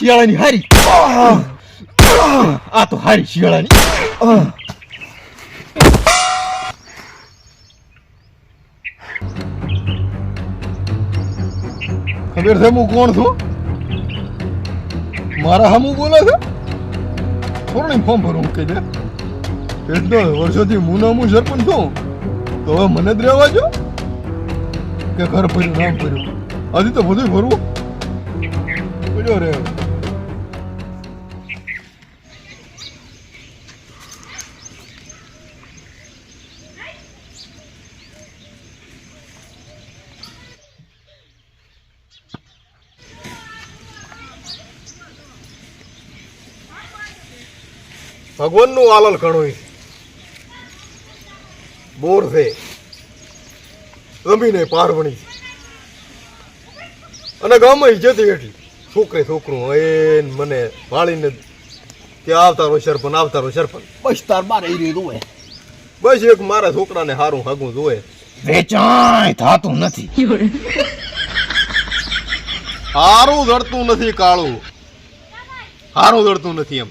શિયાળાની હારી. આ તો હારી શિયાળાની. ખબર છે હું કોણ છું? મારા હમું બોલે છે? થોડું ફોર્મ ભરું કહી દે. એટલે વર્ષોથી હું નામું સરપંચ છું. તો હવે મને જ રહેવા જો કે ઘર ભર્યું, નામ ભર્યું. હજી તો બધું ભરવું. પડ્યો ભગવાનનું આલલ ઘણું બોર છે. જમીને પારવણી અને ગામમાં જતી એટલી. છોકરે છોકરું એ મને વાળીને ત્યાં આવતારો સરપંચ આવતારો સરપંચ. બસ તાર બાર એ રહ્યું બસ એક મારા છોકરાને હારું હાગું જોવે. વેચાય થાતું નથી. હારું દળતું નથી કાળું. હારું દળતું નથી એમ.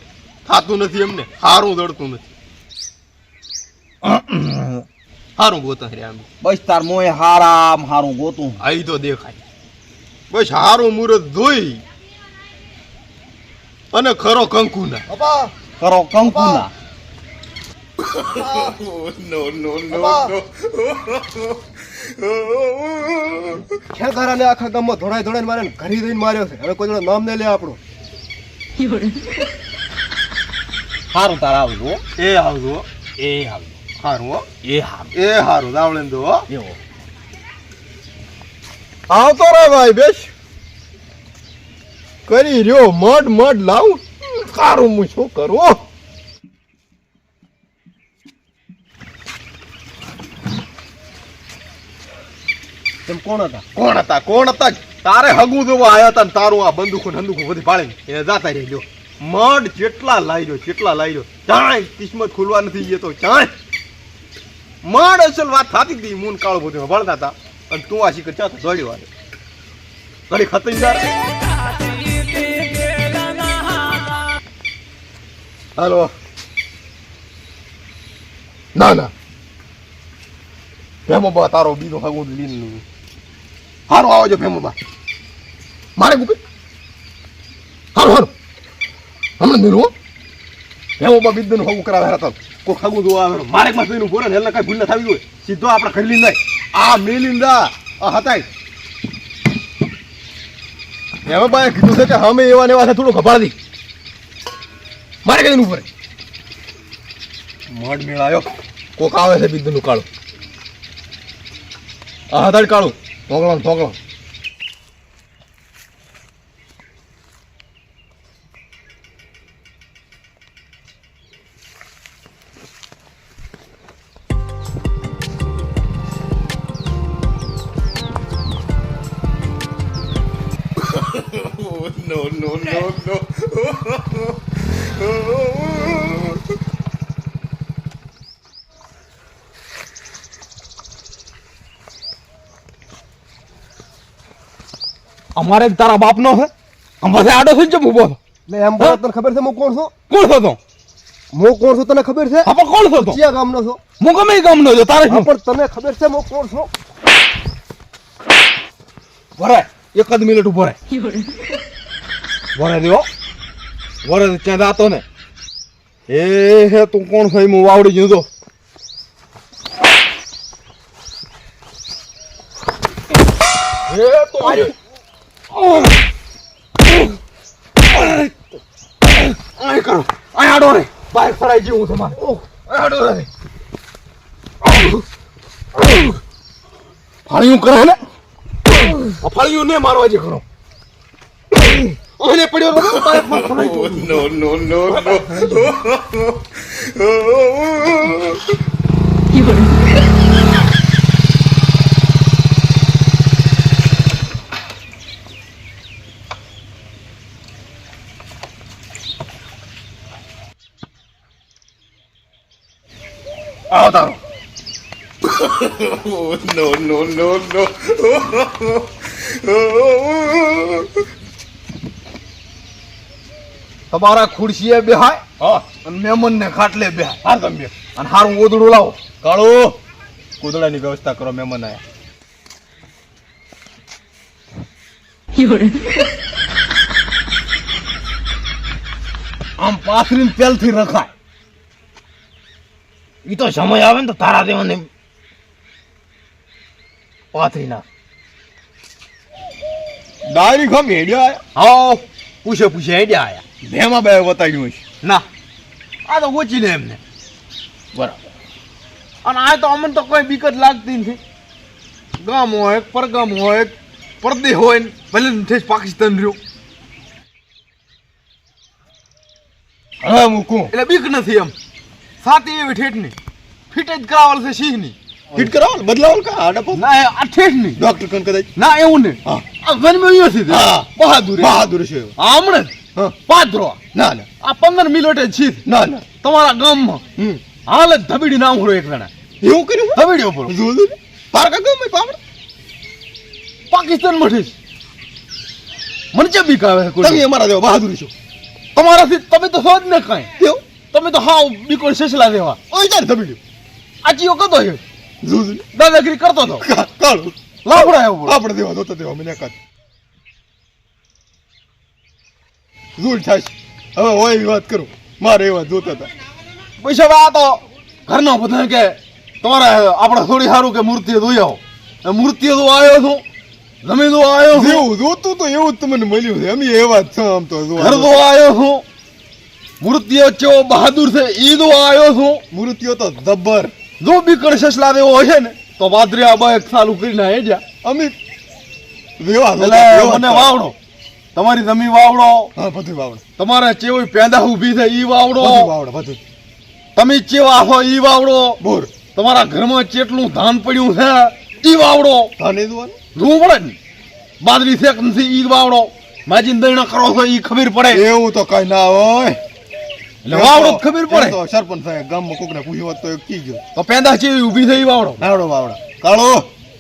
થાતું નથી એમને. હારું દળતું નથી. હારું ગોતા એમ બસ તાર મોય હારામ હારું ગોતું. આઈ તો દેખાય. બસ હારું મુરત ધોઈ. અને ખરો કંકુ ના કરો કંકુના ખેગારાને આખા ગામમાં ધોડાઈ ધોડાઈને મારે ઘરી દઈને માર્યો છે. હવે કોઈ નામ નહીં લે આપણું. હારું તાર આવજો એ આવજો એ આવજો હારું એ હારું એ હારું દાવળે તો એવો. આવતો રે ભાઈ બેસ. કરી રહ્યો મડ મડ લાવું. કારું હું શું કરું તેમ કોણ હતા? કોણ હતા? કોણ હતા? તારે હગું જોવા આવ્યા હતા તારું આ બંદૂકો ને બધી પાડી એ જાતા રહી ગયો મડ જેટલા લાઈ જેટલા રહ્યો ચાય કિસ્મત ખુલવા નથી ગયો તો ચાય. મડ અસલ વાત થતી હતી મૂન કાળો બધું ભણતા હતા. અને તું આ શીખર ચાતો દોડી આવે ઘડી ખતરીદાર. હાલો. ના ના. ભેમોબા તારો બીજો હગું લીન હારો આવજો ભેમોબા મારે ગુપી હારું હારું હમણાં મેલું એવો બા બીજું હગું કરાવે હતા કોઈ ખાગું જોવા આવે, મારે માં જોઈને બોરે એટલે કઈ ભૂલ ના થવી જોઈએ. સીધો આપણે ખરી લીંદા આ મેલિંદા, આ હતાય. હતા ભેમોબાએ કીધું છે કે અમે એવા ને એવા થોડું દી. મારે કઈ ઉપર મઢ મેળાયો. કોક આવે છે બિદ્દનું કાળું. આ હતાડ કાળું. પોગળો no, no. અમારે તારા બાપનો છે અમારે આડો થઈ જમ ઊભો એટલે એમ બોલો તને ખબર છે હું કોણ છું? કોણ છો તો? હું કોણ છું તને ખબર છે? આપણે કોણ છો તો? કયા ગામનો છો? હું ગમે ગામ ગામનો છો તારે પણ તને ખબર છે હું કોણ છું? ભરાય. એક જ મિનિટ ઊભો રહે. ભરે દેવો ભરે દે, ત્યાં જાતો ને. એ હે તું કોણ થઈ હું વાવડી ગયું તો. આડો રે. બાઈક ફરાઈ હું તમારે. આડો રે. ફાળિયું કરે ને. આ ને મારવા જે ખરો અને પડ્યો તો બાઈકમાં ફરાઈ ગયું. આવો તારો. તમારા ખુરશીએ બેહાય અને અને મહેમાનને ખાટલે બેહાય. હાર તમે. અને હારું ઓદડું લાવો. કાળો. કૂદડાની વ્યવસ્થા કરો મહેમાન આયા，આમ પાથરીને પેલથી રખાય. ઈ તો સમય આવે ને તો તારા દેવાને પાથરી ના ડાયરી ખમ હેડ્યા આયા? હા પૂછે પૂછે હેડ્યા આયા. ભેમાં બે વતાડ્યું હશે ના. આ તો ઓછી લે એમને. બરાબર. અને આ તો અમને તો કોઈ બીક લાગતી નથી. ગામ હોય પરગામ હોય પરદે હોય ને ભલે ને ઠેસ પાકિસ્તાન રહ્યો. હવે મૂકું એટલે બીક નથી એમ. સાતી એવી ઠેઠની. ફિટ જ કરાવલ છે સિંહની ફિટ કરાવો બદલાવો કા? આડા ના આ આ ઠેઠની. ડોક્ટર કન કદાચ? ના એવું હા. આ જન્મ્યો નથી હા. બહાદુર બહાદુર છે. હમણાં. પાદરો. ના ના. આ પંદર મિનિટે જ ના ના. તમારા ગામમાં. હાલ જ ધબીડી નામ એક જણા એવું કર્યું ધબીડી ઉપર જોયું પારકા ગમે પાવડ પાકિસ્તાનમાંથી મને ચા બીક આવે તમે અમારા જેવા બહાદુર છો. તમારાથી તમે તો છો જ ને કાંઈ. તમે તો હાવ બીકોળ સેસલા દેવા ઓય આજીઓ કતો? દાદાગીરી કરતો હતો લાવડા લાફડા આવ્યો આપણે દેવા જોતા દેવા મને કાત થાય છે. હવે હોય એવી વાત કરું. મારે એવા જોતા હતા. પૈસા આ તો ઘરના બધા કે તમારે આપણે થોડી સારું કે મૂર્તિ જોઈ આવો. મૂર્તિ તો આવ્યો છું જમીન તો આવ્યો છું. જેવું જોતું તો એવું જ તમને મળ્યું છે. અમે એવા જ આમ તો ઘર તો આવ્યો છું. મૂર્તિઓ ચેવો બહાદુર છે એ તો આવ્યો છું. મૃત્યુ તો જબ્બર. જો બીકર સસલા દેવો હશે ને તો બાદરી આ બાય ચાલુ કરીને આવી જા અમે એટલે મને. વાવડો. તમારી જમી વાવડો. હા બધું વાવડો. તમારે ચેવી પેંદા ઊભી થઈ ઈ વાવડો. બધું વાવડે બધું. તમે ચેવા હો ઈ વાવડો. બોર. તમારા ઘરમાં ચેટલું ધાન પડ્યું છે ઈ વાવડો. ધાને જોવાનું જોવું પડે ને. બાદરી શેક નથી ઈ વાવડો. માજી દૈણા કરો છો ઈ ખબર પડે. એવું તો કઈ ના હોય. એટલે વાવડો ખબર પડે. તો સરપંચ સાહેબ ગામમાં કોકને પૂછ્યું તો એ કી ગયો તો પેંદા ચેવી ઊભી થઈ ઈ વાવડો? નાવડો વાવડો. કાળો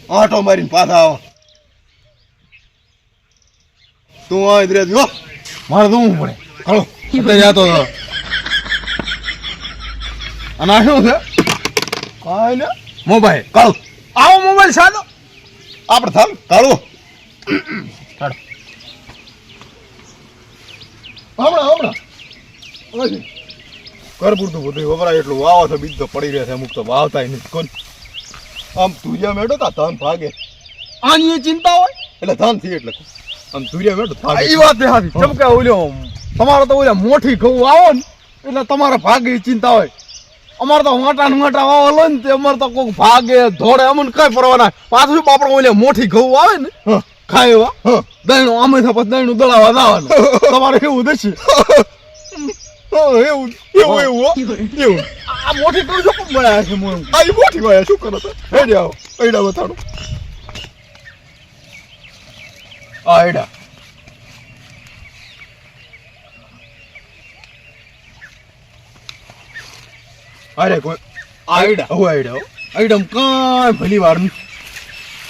આટો મારીને પાછા આવો. તું આ ઇદરે જો મારે હું પડે. હાલો, અત્યારે જાતો હતો અને શું છે? ને. મોબાઈલ. કાળો. આવો મોબાઈલ સાદો આપણે થાલ કાળો. હમણાં હમણાં. ઓય. કર પૂરતું બધું વપરાય એટલું. વાવો તો બીજ તો પડી રહ્યા છે, અમુક તો વાવતા નથી કોણ આમ તુરિયા મેળો તા, ધન ભાગે. આની ચિંતા હોય? એટલે ધનથી એટલે આમ તુરિયા મેળો આ વાત હાથી કેમ કે ઓલ્યો તમારો તો ઓલ્યા મોઠી ઘઉં આવો ને એટલે તમારે ભાગે ચિંતા હોય. અમારે તો વાટા વાટા વાવો લો ને તે અમારે તો કોઈક ભાગે ધોડે અમને કઈ પરવા ના. પાછું બાપડો ઓલ્યા મોઠી ઘઉં આવે ને. ખાય એવા. દહીણું આમે થાય પછી દહીણું દળાવા જવાનું. તમારે એવું દેશે? એવું એવું એવું，એવું. આ મોઠી ઘઉં શું બનાવ્યા છે મોટી વાયા શું કરો છો? હેડે આવો એડા બતાડો આ એડા અરે કોઈ આઈડા હો આયડા હો. આઈડમ કાંઈ ભલી વાર.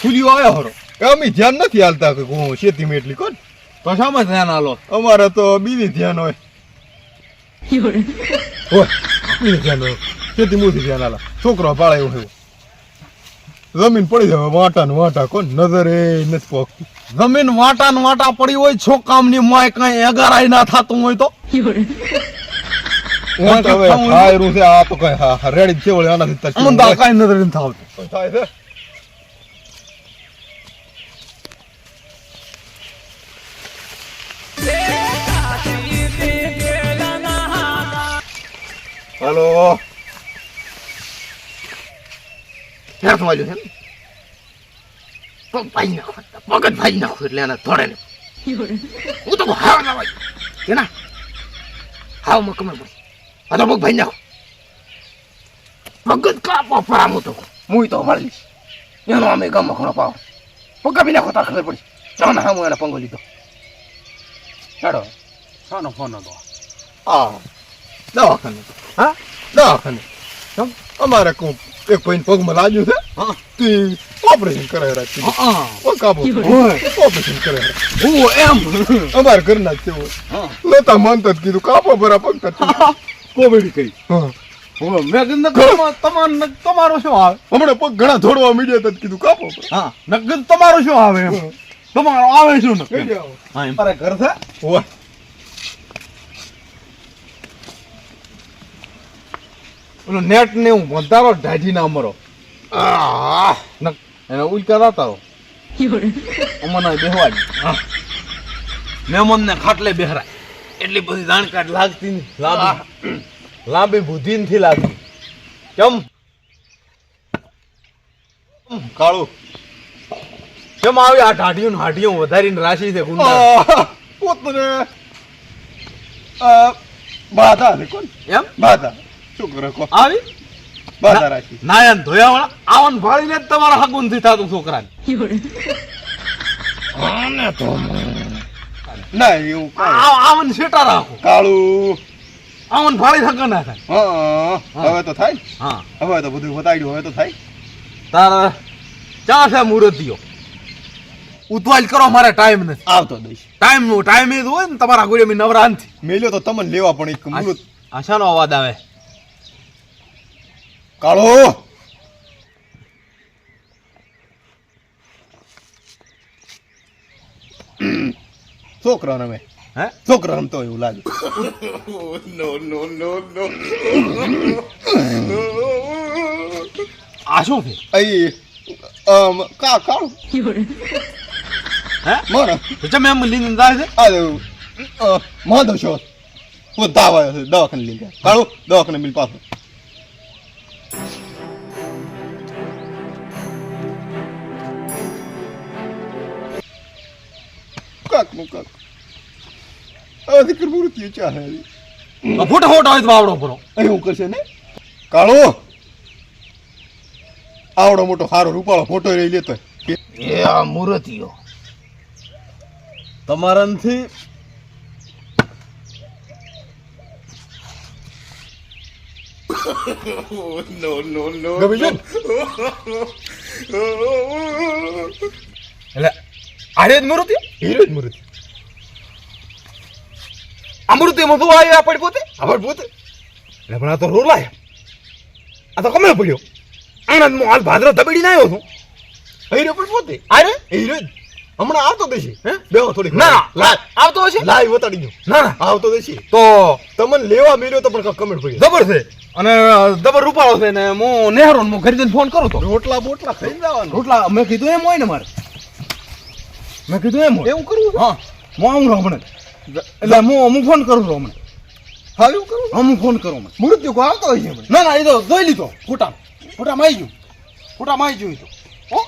ખુલ્યો આવ્યો હરો. એ અમે ધ્યાન નથી હાલતા કે હું શેતીમાં એટલી કોણ તો શામાં ધ્યાન આલો? અમારે તો બીજી ધ્યાન હોય. ધ્યાન હોય. ખેતી મૂથી ધ્યાન હાલા છોકરો પાળે એવું એવું જમીન પડી જાય. વાટા ને વાટા કોણ? નજરે નથી પોકતી જમીન વાટા ને વાટા પડી હોય છોકામની માય કઈ એગારાય ના થતું હોય તો? છે કઈ છે. કાંઈ કોઈ છે. હાલો. ફેર વાળ્યું છે પગ ભાઈ નાખો પગ જ ભાઈ નાખો એટલે એને ધોડે ને. હું તો હાવ ના વાય કે ના હાવમાં કમર પડી આ તો પગ ભાઈ નાખો પગ જ કાપો પરામો તો. હું તો મારી એનો અમે ગામમાં ઘણો પાવ પગ કાપી નાખો તાર ખબર પડી. ચાલો ના હું એને પંગો લીધો. ચાલો શાનો ફોન હતો. આ દવાખાને. હા? દવાખાને. અમારે કોક એક ભાઈ પગમાં લાગ્યું છે. તે ઓપરેશન કરે રાત હા ઓ કાબો ઓપરેશન કરે. હું એમ. અમારે ઘરના જ તેવો. નતા માનતા કીધું કાપો ભરા પગતા કોમેડી કીધું તમારું શું આવે હમણાં પગ ઘણા ધોડવા મીડિયા તો કીધું કાપો હા. નગદ તમારો શું આવે તમારું આવે શું કઈ મારા ઘર છે? ઓલું નેટ ને હું વધારો ઢાઢી ના મરો. આ નક એને ઉલકા દાતા અમને બેહવા મહેમાન ને ખાટલે બેહરાય. એટલી બધી જાણકાર લાગતી નહીં. લાંબી. લાંબી બુદ્ધિ નથી લાગતી કેમ કાળું? કેમ આવી આ ઢાઢીઓ ને હાઢીઓ વધારીને રાશી છે ગુંડા? પોતને બાધા કોણ? એમ? બાધા. શું કરે કો આવી? બાધા નાયન ધોયા વાળા આવન ભાળીને તમારા હગુનથી થતું છોકરાને. 有人，ના એવું કાંઈ. આ- આવન શેટા રાખો? કાળું. આવન ભાળી હગ ના થાય. હા હવે તો થાય? ને. હા. હવે તો બધું બતાડ્યું હવે તો થાય? તાર ચા છે મુરતીઓ ઉતવાલ કરો મારે ટાઈમ નથી. આવતો દઈશ. ટાઈમ ટાઈમ એ હોય ને તમારા ગોળે મેં નવરા નથી મેલ્યો તો તમને લેવા પણ એક મુહૂર્ત. આ અવાજ આવે? કાળો! છોકરા રમે. હે? છોકરા રમતો હોય એવું લાગે. આ શું છે? અહીં આમ કા કાળું，હે? મારા. તો એમ જાય છે? આ માંદો છો. હું તાવ દવાખાને લઈ ગયા. કાળું દવાખાને મિલ પાછો. કાકનું કાક આ દીકરી મૃત્યુ ચાહે ફૂટ ફોટો ફોટો હોય તો બાવડો પૂરો એવું કરશે ને કાળો આવડો મોટો હારો રૂપાળો ફોટો લઈ લેતો એ આ મૂર્તિઓ તમારા નથી ગમી ગયું એટલે આરે જ મુરતીઓ હીરો જ મૃત્યુ આ મુરતીમાં તું આવી આપણી પોતે? એટલે પણ આ તો રોલાય. આ તો કમે પડ્યો. આનંદ હું હાલ ભાદરો દબેડી ના આવ્યો છું. હીરો પણ પોતે. અરે હીરો હમણાં આવતો દેશે હે? બેહો થોડી ના ના આવતો હશે? લાઈવ વતાડી દો. ના આવતો દેશે તો તમને લેવા મેલ્યો તો પણ કમેન્ટ પડી જબર છે. અને જબર રૂપાળો છે ને હું નેહરો ને હું ઘરે જઈને ફોન કરું તો. રોટલા બોટલા ખાઈ જવાનું. રોટલા મેં કીધું એમ હોય ને મારે. મેં કીધું એમ એવું કરવું હા. હું આવું છું હમણાં એટલે હું હું ફોન કરું છું હમણાં હાલ એવું કરું? અમુક હું ફોન કરું મને મૃત્યુ કો આવતો હોય છે ના ના એ તો જોઈ લીધો. ફોટા ફોટામાં આવી ગયું. ફોટામાં આવી ગયું તો. હો?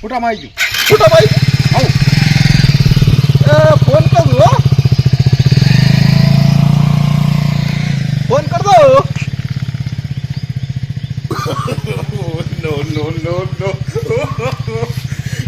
ફોટામાં આવી ગયું. છૂટા ભાઈ આવો. એ ફોન કરું હો. ફોન કર દો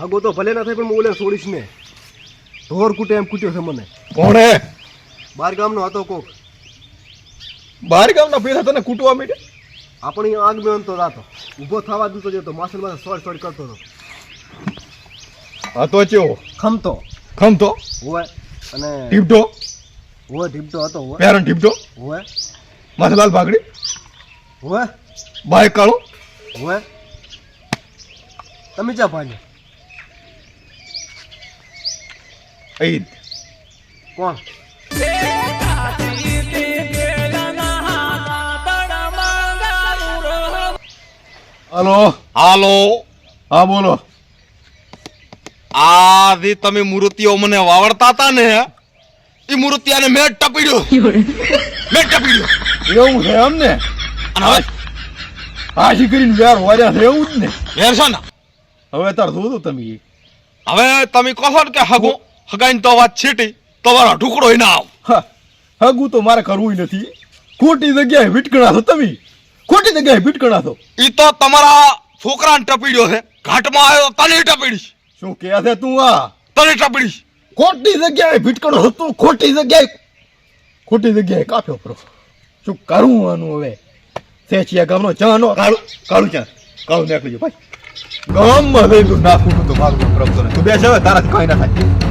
હગો તો ભલે ના થાય પણ હું ઓલે છોડીશ ને ઢોર કૂટે એમ કૂટ્યો છે મને. કોણે? બાર ગામનો હતો કોક. બાર ગામના પૈસા તને કૂટવા મીટે? આપણી આગ મેં તો રાતો. ઊભો થવા દીધો જતો માસલમાં સોડ સોડ કરતો હતો. હતો ચેવો? ખમતો. ખમતો? હોય અને ઢીપટો હોય ઢીપટો હતો હોય. પેરણ ઢીપટો હોય. માથાલાલ ભાગડી? હોય. બાય કાળો? હોય. તમે ચા ભાઈ ઈદ કોણ હલો હાલો હા બોલો. આ જે તમે મૂર્તિઓ મને વાવડતા હતા ને એ મૂર્તિયાને મેં ટપીડ્યો，મેં ટપીડ્યો. એવું છે એમ ને? અને હવે? હાશી કરીને વ્યાર વાર્યા છે એવું જ ને? વેર છે ને? હવે તાર જોતું તમે? હવે તમે કહો છો ને કે હગો. હગાઈને તો વાત છેટી તમારો ઢુકડો ના આવ. હા હગું તો મારે કરવું નથી. ખોટી જગ્યાએ વિટકણા છો તમે. ખોટી જગ્યાએ ભીટકણા છો. એ તો તમારા છોકરાને ટપીડ્યો છે. ઘાટમાં આવ્યો તને ટપીડીશ. શું કહે છે તું આ? તને ટપીડીશ. ખોટી જગ્યાએ ભીટકણો હતું ખોટી જગ્યાએ ખોટી જગ્યાએ કાપ્યો પરો શું કરું આનું હવે? સેચિયા ગામનો ચાનો કાળું કાળું ચા. કાળું નીકળી ગયો ભાઈ. ગામમાં લઈ તું નાખું તો મારું પ્રભુ તું બેસે હવે તારાથી કઈ ના થાય.